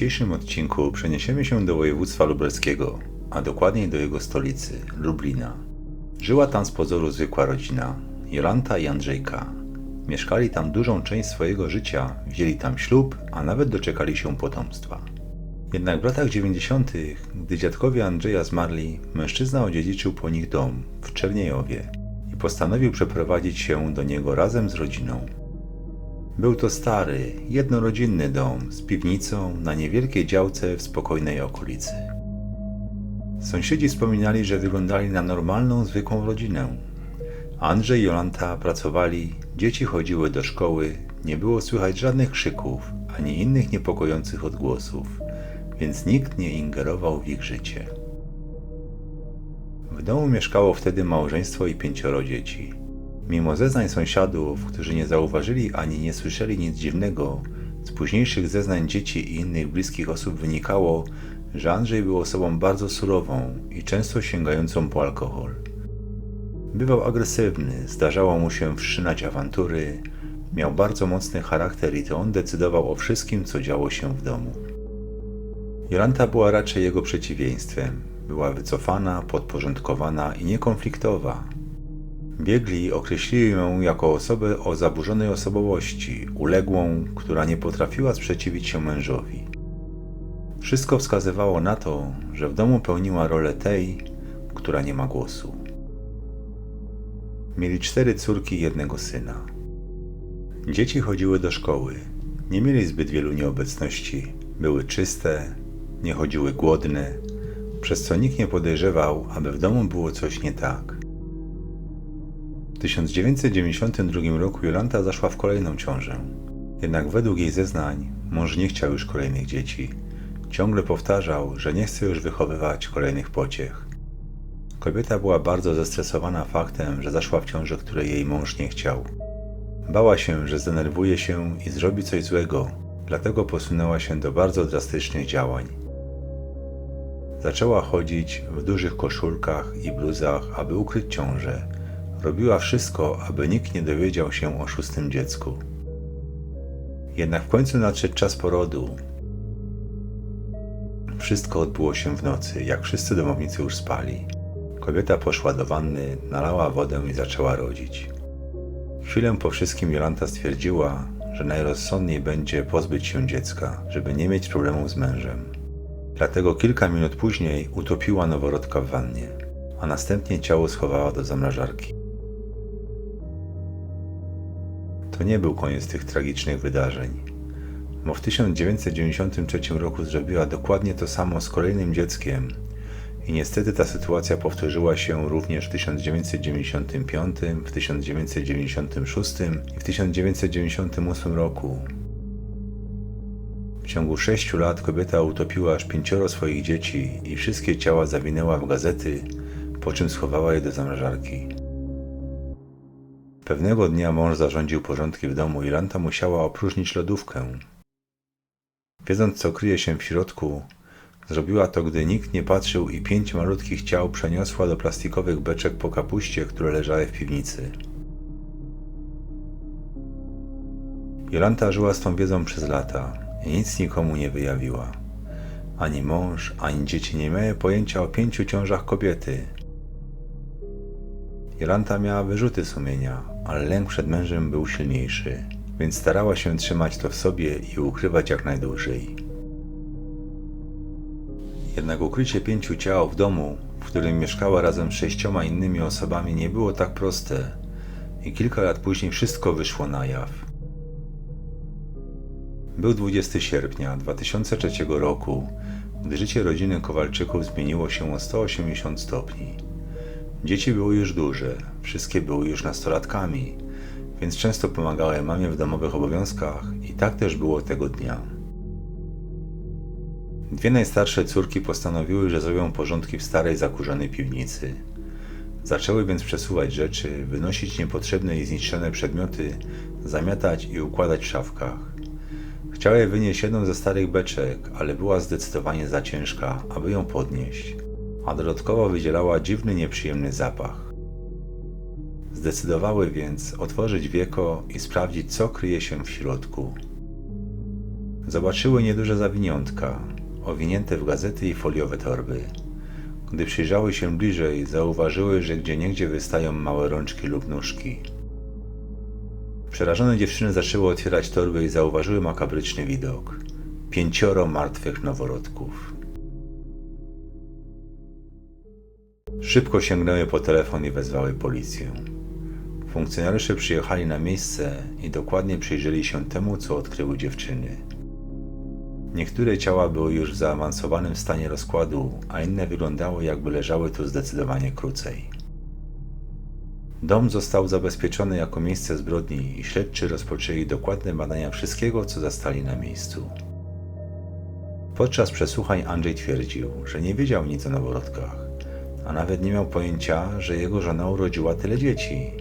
dzisiejszym odcinku przeniesiemy się do województwa lubelskiego, a dokładniej do jego stolicy, Lublina. Żyła tam z pozoru zwykła rodzina, Jolanta i Andrzejka. Mieszkali tam dużą część swojego życia, wzięli tam ślub, a nawet doczekali się potomstwa. Jednak w latach 90., gdy dziadkowie Andrzeja zmarli, mężczyzna odziedziczył po nich dom w Czerniejowie i postanowił przeprowadzić się do niego razem z rodziną. Był to stary, jednorodzinny dom z piwnicą na niewielkiej działce w spokojnej okolicy. Sąsiedzi wspominali, że wyglądali na normalną, zwykłą rodzinę. Andrzej i Jolanta pracowali, dzieci chodziły do szkoły, nie było słychać żadnych krzyków ani innych niepokojących odgłosów, więc nikt nie ingerował w ich życie. W domu mieszkało wtedy małżeństwo i pięcioro dzieci. Mimo zeznań sąsiadów, którzy nie zauważyli ani nie słyszeli nic dziwnego, z późniejszych zeznań dzieci i innych bliskich osób wynikało, że Andrzej był osobą bardzo surową i często sięgającą po alkohol. Bywał agresywny, zdarzało mu się wszczynać awantury, miał bardzo mocny charakter i to on decydował o wszystkim, co działo się w domu. Jolanta była raczej jego przeciwieństwem. Była wycofana, podporządkowana i niekonfliktowa. Biegli określili ją jako osobę o zaburzonej osobowości, uległą, która nie potrafiła sprzeciwić się mężowi. Wszystko wskazywało na to, że w domu pełniła rolę tej, która nie ma głosu. Mieli cztery córki i jednego syna. Dzieci chodziły do szkoły. Nie mieli zbyt wielu nieobecności. Były czyste, nie chodziły głodne, przez co nikt nie podejrzewał, aby w domu było coś nie tak. W 1992 roku Jolanta zaszła w kolejną ciążę. Jednak według jej zeznań mąż nie chciał już kolejnych dzieci. Ciągle powtarzał, że nie chce już wychowywać kolejnych pociech. Kobieta była bardzo zestresowana faktem, że zaszła w ciążę, której jej mąż nie chciał. Bała się, że zdenerwuje się i zrobi coś złego, dlatego posunęła się do bardzo drastycznych działań. Zaczęła chodzić w dużych koszulkach i bluzach, aby ukryć ciążę. Robiła wszystko, aby nikt nie dowiedział się o szóstym dziecku. Jednak w końcu nadszedł czas porodu. Wszystko odbyło się w nocy, jak wszyscy domownicy już spali. Kobieta poszła do wanny, nalała wodę i zaczęła rodzić. Chwilę po wszystkim Jolanta stwierdziła, że najrozsądniej będzie pozbyć się dziecka, żeby nie mieć problemów z mężem. Dlatego kilka minut później utopiła noworodka w wannie, a następnie ciało schowała do zamrażarki. To nie był koniec tych tragicznych wydarzeń, bo w 1993 roku zrobiła dokładnie to samo z kolejnym dzieckiem i niestety ta sytuacja powtórzyła się również w 1995, w 1996 i w 1998 roku. W ciągu sześciu lat kobieta utopiła aż pięcioro swoich dzieci i wszystkie ciała zawinęła w gazety, po czym schowała je do zamrażarki. Pewnego dnia mąż zarządził porządki w domu i Lanta musiała opróżnić lodówkę. Wiedząc, co kryje się w środku, zrobiła to, gdy nikt nie patrzył i pięć malutkich ciał przeniosła do plastikowych beczek po kapuście, które leżały w piwnicy. Jolanta żyła z tą wiedzą przez lata i nic nikomu nie wyjawiła. Ani mąż, ani dzieci nie miały pojęcia o pięciu ciążach kobiety. Jolanta miała wyrzuty sumienia, ale lęk przed mężem był silniejszy, więc starała się trzymać to w sobie i ukrywać jak najdłużej. Jednak ukrycie pięciu ciał w domu, w którym mieszkała razem z sześcioma innymi osobami, nie było tak proste i kilka lat później wszystko wyszło na jaw. Był 20 sierpnia 2003 roku, gdy życie rodziny Kowalczyków zmieniło się o 180 stopni. Dzieci były już duże, wszystkie były już nastolatkami, więc często pomagały mamie w domowych obowiązkach i tak też było tego dnia. Dwie najstarsze córki postanowiły, że zrobią porządki w starej, zakurzonej piwnicy. Zaczęły więc przesuwać rzeczy, wynosić niepotrzebne i zniszczone przedmioty, zamiatać i układać w szafkach. Chciała wynieść jedną ze starych beczek, ale była zdecydowanie za ciężka, aby ją podnieść, a dodatkowo wydzielała dziwny, nieprzyjemny zapach. Zdecydowały więc otworzyć wieko i sprawdzić, co kryje się w środku. Zobaczyły nieduże zawiniątka, owinięte w gazety i foliowe torby. Gdy przyjrzały się bliżej, zauważyły, że gdzieniegdzie wystają małe rączki lub nóżki. Przerażone dziewczyny zaczęły otwierać torby i zauważyły makabryczny widok. Pięcioro martwych noworodków. Szybko sięgnęły po telefon i wezwały policję. Funkcjonariusze przyjechali na miejsce i dokładnie przyjrzeli się temu, co odkryły dziewczyny. Niektóre ciała były już w zaawansowanym stanie rozkładu, a inne wyglądały, jakby leżały tu zdecydowanie krócej. Dom został zabezpieczony jako miejsce zbrodni i śledczy rozpoczęli dokładne badania wszystkiego, co zastali na miejscu. Podczas przesłuchań Andrzej twierdził, że nie wiedział nic o noworodkach, a nawet nie miał pojęcia, że jego żona urodziła tyle dzieci.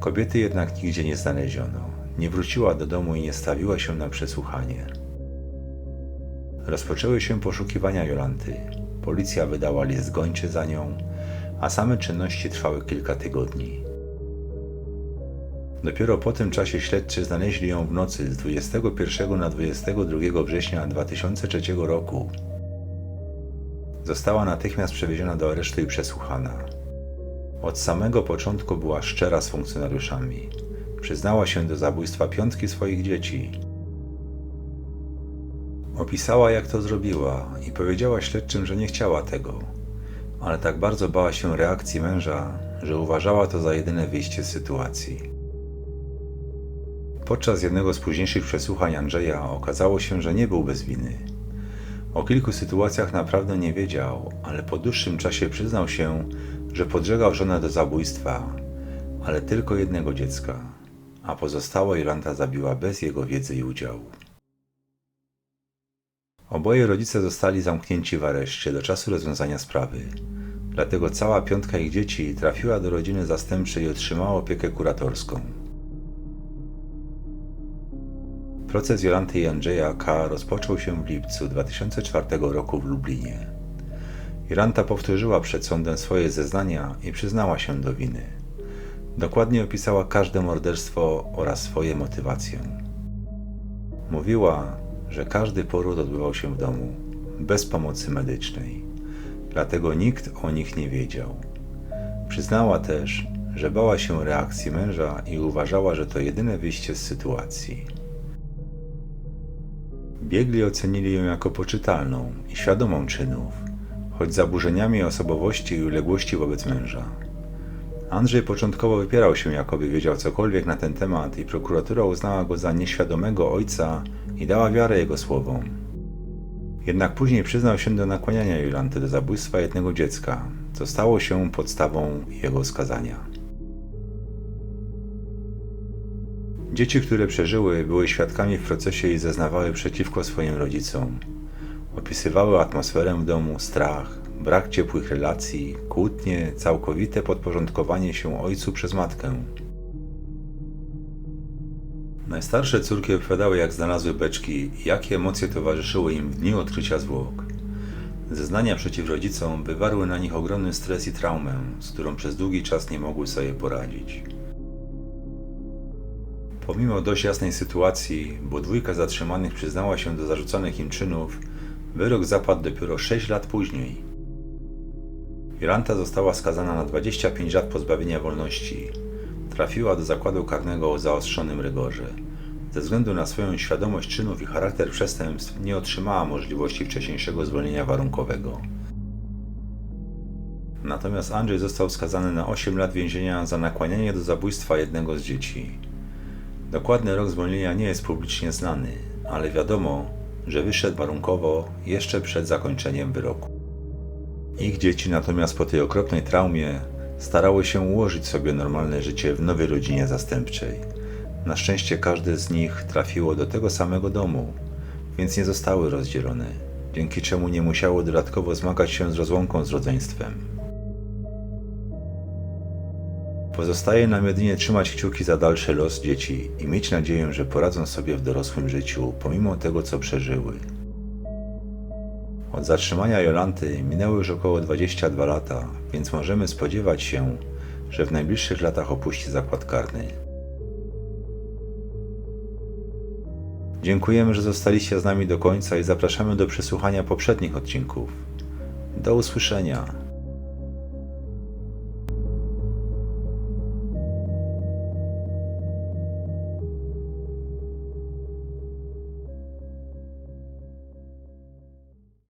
Kobiety jednak nigdzie nie znaleziono. Nie wróciła do domu i nie stawiła się na przesłuchanie. Rozpoczęły się poszukiwania Jolanty. Policja wydała list gończy za nią, a same czynności trwały kilka tygodni. Dopiero po tym czasie śledczy znaleźli ją w nocy z 21 na 22 września 2003 roku. Została natychmiast przewieziona do aresztu i przesłuchana. Od samego początku była szczera z funkcjonariuszami. Przyznała się do zabójstwa piątki swoich dzieci. Opisała, jak to zrobiła i powiedziała śledczym, że nie chciała tego, ale tak bardzo bała się reakcji męża, że uważała to za jedyne wyjście z sytuacji. Podczas jednego z późniejszych przesłuchań Andrzeja okazało się, że nie był bez winy. O kilku sytuacjach naprawdę nie wiedział, ale po dłuższym czasie przyznał się, że podżegał żonę do zabójstwa, ale tylko jednego dziecka, a pozostałe Jolanta zabiła bez jego wiedzy i udziału. Oboje rodzice zostali zamknięci w areszcie do czasu rozwiązania sprawy. Dlatego cała piątka ich dzieci trafiła do rodziny zastępczej i otrzymała opiekę kuratorską. Proces Jolanty i Andrzeja K. rozpoczął się w lipcu 2004 roku w Lublinie. Jolanta powtórzyła przed sądem swoje zeznania i przyznała się do winy. Dokładnie opisała każde morderstwo oraz swoje motywacje. Mówiła, że każdy poród odbywał się w domu, bez pomocy medycznej. Dlatego nikt o nich nie wiedział. Przyznała też, że bała się reakcji męża i uważała, że to jedyne wyjście z sytuacji. Biegli ocenili ją jako poczytalną i świadomą czynów, choć zaburzeniami osobowości i uległości wobec męża. Andrzej początkowo wypierał się, jakoby wiedział cokolwiek na ten temat i prokuratura uznała go za nieświadomego ojca i dała wiarę jego słowom. Jednak później przyznał się do nakłaniania Jolanty do zabójstwa jednego dziecka, co stało się podstawą jego skazania. Dzieci, które przeżyły, były świadkami w procesie i zeznawały przeciwko swoim rodzicom. Opisywały atmosferę w domu, strach, brak ciepłych relacji, kłótnie, całkowite podporządkowanie się ojcu przez matkę. Najstarsze córki opowiadały, jak znalazły beczki i jakie emocje towarzyszyły im w dniu odkrycia zwłok. Zeznania przeciw rodzicom wywarły na nich ogromny stres i traumę, z którą przez długi czas nie mogły sobie poradzić. Pomimo dość jasnej sytuacji, bo dwójka zatrzymanych przyznała się do zarzucanych im czynów, wyrok zapadł dopiero 6 lat później. Jolanta została skazana na 25 lat pozbawienia wolności. Trafiła do zakładu karnego o zaostrzonym rygorze. Ze względu na swoją świadomość czynów i charakter przestępstw nie otrzymała możliwości wcześniejszego zwolnienia warunkowego. Natomiast Andrzej został skazany na 8 lat więzienia za nakłanianie do zabójstwa jednego z dzieci. Dokładny rok zwolnienia nie jest publicznie znany, ale wiadomo, że wyszedł warunkowo jeszcze przed zakończeniem wyroku. Ich dzieci natomiast po tej okropnej traumie starały się ułożyć sobie normalne życie w nowej rodzinie zastępczej. Na szczęście każde z nich trafiło do tego samego domu, więc nie zostały rozdzielone, dzięki czemu nie musiało dodatkowo zmagać się z rozłąką z rodzeństwem. Pozostaje nam jedynie trzymać kciuki za dalszy los dzieci i mieć nadzieję, że poradzą sobie w dorosłym życiu, pomimo tego, co przeżyły. Od zatrzymania Jolanty minęły już około 22 lata, więc możemy spodziewać się, że w najbliższych latach opuści zakład karny. Dziękujemy, że zostaliście z nami do końca i zapraszamy do przesłuchania poprzednich odcinków. Do usłyszenia.